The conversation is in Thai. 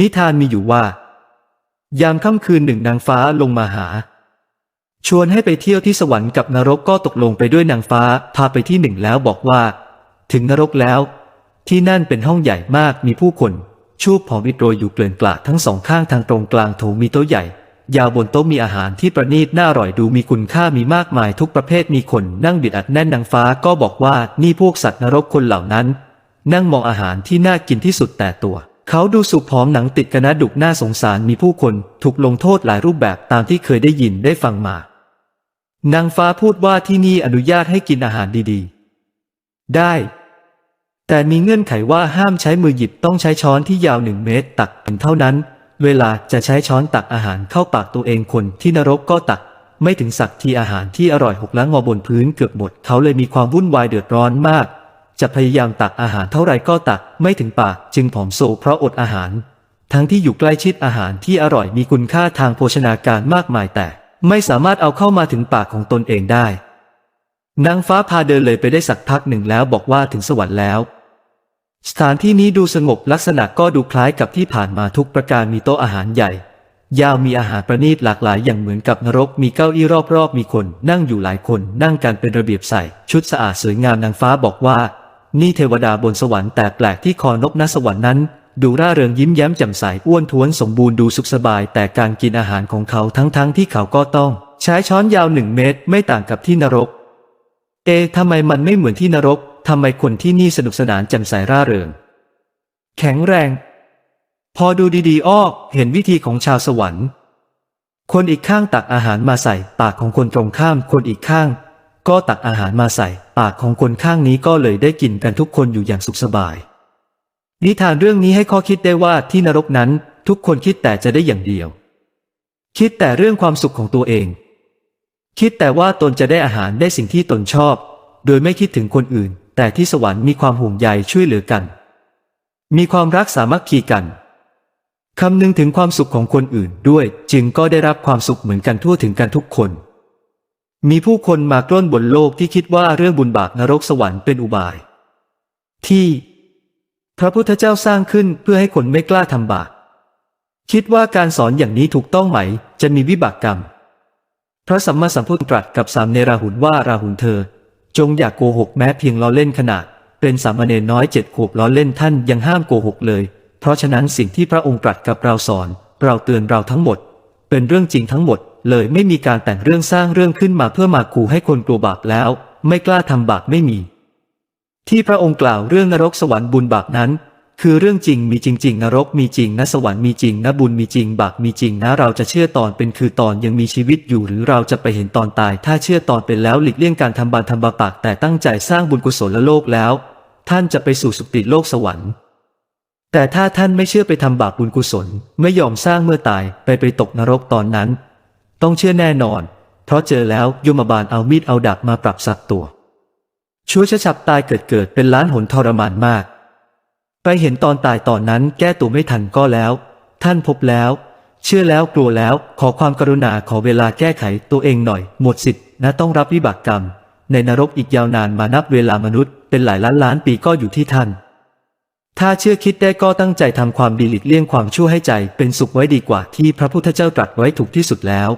นิทานมีอยู่ว่า ยามค่ำคืนหนึ่งนางฟ้าลงมาหา ชวนให้ไปเที่ยวที่สวรรค์กับนรกก็ตกลงไปด้วยนางฟ้าพาไปที่หนึ่งแล้วบอกว่า ถึงนรกแล้ว ที่นั่นเป็นห้องใหญ่มากมีผู้คนชูบผอมอิดโรยอยู่เกลื่อนกลาดทั้งสองข้างทางตรงกลางโถมีโต๊ะใหญ่ ยาวบนโต๊ะมีอาหารที่ประณีตน่าอร่อยดูมีคุณค่ามีมากมายทุกประเภทมีคนนั่งบิดอัดแน่นนางฟ้าก็บอกว่านี่พวกสัตว์นรกคนเหล่านั้น นั่งมองอาหารที่น่ากินที่สุดแต่ตัว เขาดูสุผอมหนังติดกระนะดุกน่าสงสารมีผู้คนถูกลงโทษหลายรูปแบบตามที่เคยได้ยินได้ฟังมา นางฟ้าพูดว่าที่นี่อนุญาตให้กินอาหารดีๆ ได้ แต่มีเงื่อนไขว่าห้ามใช้มือหยิบต้องใช้ช้อนที่ยาวหนึ่งเมตร ตักเป็นเท่านั้น เวลาจะใช้ช้อนตักอาหารเข้าปากตัวเองคนที่นรกก็ตัก ไม่ถึงสักทีอาหารที่อร่อยหกล้างงอบนพื้นเกือบหมดเขาเลยมีความวุ่นวายเดือดร้อนมาก จะพยายามตักอาหารเท่าไรก็ตักไม่ถึงปากจึงผอมโซเพราะอดอาหาร ทั้งที่อยู่ใกล้ชิดอาหารที่อร่อยมีคุณค่าทางโภชนาการมากมายแต่ ไม่สามารถเอาเข้ามาถึงปากของตนเองได้ นางฟ้าพาเดินเลยไปได้สักพักหนึ่งแล้วบอกว่าถึงสวรรค์แล้ว สถานที่นี้ดูสงบลักษณะก็ดูคล้ายกับที่ผ่านมาทุกประการมีโต๊ะอาหารใหญ่ ยาวมีอาหารประณีตหลากหลายอย่างเหมือนกับนรกมีเก้าอี้รอบๆ มีคนนั่งอยู่หลายคนนั่งกันเป็นระเบียบใส่ ชุดสะอาดสวยงามนางฟ้าบอกว่า นี่เทวดาบนสวรรค์แต่แปลกที่คอนกณสวรรค์นั้น ดูร่าเริงยิ้มแย้มแจ่มใสอ้วนท้วนสมบูรณ์ดูสุขสบาย แต่การกินอาหารของเขาทั้งๆที่เขาก็ต้อง ใช้ช้อนยาวหนึ่งเมตร ไม่ต่างกับที่นรก เอทำไมมันไม่เหมือนที่นรกทำไมคนที่นี่สนุกสนานแจ่มใสร่าเริง แข็งแรง พอดูดีๆอ้อเห็นวิธีของชาวสวรรค์ คนอีกข้างตักอาหารมาใส่ปากของคนตรงข้าม คนอีกข้าง ก็ตักอาหารมาใส่ ปากของคนข้างนี้ก็เลยได้กินกันทุกคนอยู่อย่างสุขสบาย นิทานเรื่องนี้ให้ข้อคิดได้ว่าที่นรกนั้น ทุกคนคิดแต่จะได้อย่างเดียว คิดแต่เรื่องความสุขของตัวเอง คิดแต่ว่าตนจะได้อาหารได้สิ่งที่ตนชอบ โดยไม่คิดถึงคนอื่น แต่ที่สวรรค์มีความห่วงใยช่วยเหลือกัน มีความรักสามัคคีกันคำนึงถึงความสุขของคนอื่นด้วยจึงก็ได้รับความสุขเหมือนกันทั่วถึงกันทุกคน มีผู้คนมากล้นบนโลกที่คิดว่าเรื่องบุญบาปนรกสวรรค์เป็นอุบาย ที่พระพุทธเจ้าสร้างขึ้นเพื่อให้คนไม่กล้าทำบาปคิดว่าการสอนอย่างนี้ถูกต้องไหม จะมีวิบากกรรม พระสัมมาสัมพุทธตรัสกับสามเนราหุนว่าราหุนเธอ จงอย่ากโกหกแม้เพียงล้อเล่นขนาด เป็นสามเณรน้อยเจ็ดขวบล้อเล่นท่านยังห้ามโกหกเลย เพราะฉะนั้นสิ่งที่พระองค์ตรัสกับเราสอน เราเตือนเราทั้งหมด เป็นเรื่องจริงทั้งหมด เลยไม่มีการแต่งเรื่องสร้างเรื่องขึ้นมาเพื่อมาขู่ให้คนกลัวบาปแล้ว ไม่กล้าทำบาปไม่มี ที่พระองค์กล่าวเรื่องนรกสวรรค์บุญบาปนั้น คือเรื่องจริงมีจริง ๆ นรกมีจริงนะสวรรค์มีจริงนะบุญมีจริงบาปมีจริงนะเราจะเชื่อตอนเป็นคือตอนยังมีชีวิตอยู่ หรือเราจะไปเห็นตอนตาย ถ้าเชื่อตอนเป็นแล้วหลีกเลี่ยงการทำบาปทำบาปปากแต่ตั้งใจสร้างบุญกุศลโลกแล้ว ท่านจะไปสู่สุติโลกสวรรค์แต่ถ้าท่านไม่เชื่อไปทำบาปบุญกุศลไม่ยอมสร้างเมื่อตายไปไปตกนรกตอนนั้น ต้องเชื่อแน่นอน เพราะเจอแล้วยมบาลเอามีดเอาดาบมาปรับสักตัว ชั่วชะฉับตายเกิดเกิดเป็นล้านหนทรมานมาก ไปเห็นตอนตายตอนนั้นแก้ตัวไม่ทันก็แล้ว ท่านพบแล้ว เชื่อแล้วกลัวแล้วขอความกรุณาขอเวลาแก้ไขตัวเองหน่อย หมดสิทธิ์นะต้องรับวิบากกรรม ในนรกอีกยาวนานมานับเวลามนุษย์เป็นหลายล้านล้านปีก็อยู่ที่ท่านถ้าเชื่อคิดได้ก็ตั้งใจทำความดีหลีกเลี่ยงความชั่วให้ใจเป็นสุขไว้ดีกว่าที่พระพุทธเจ้าตรัสไว้ถูกที่สุดแล้ว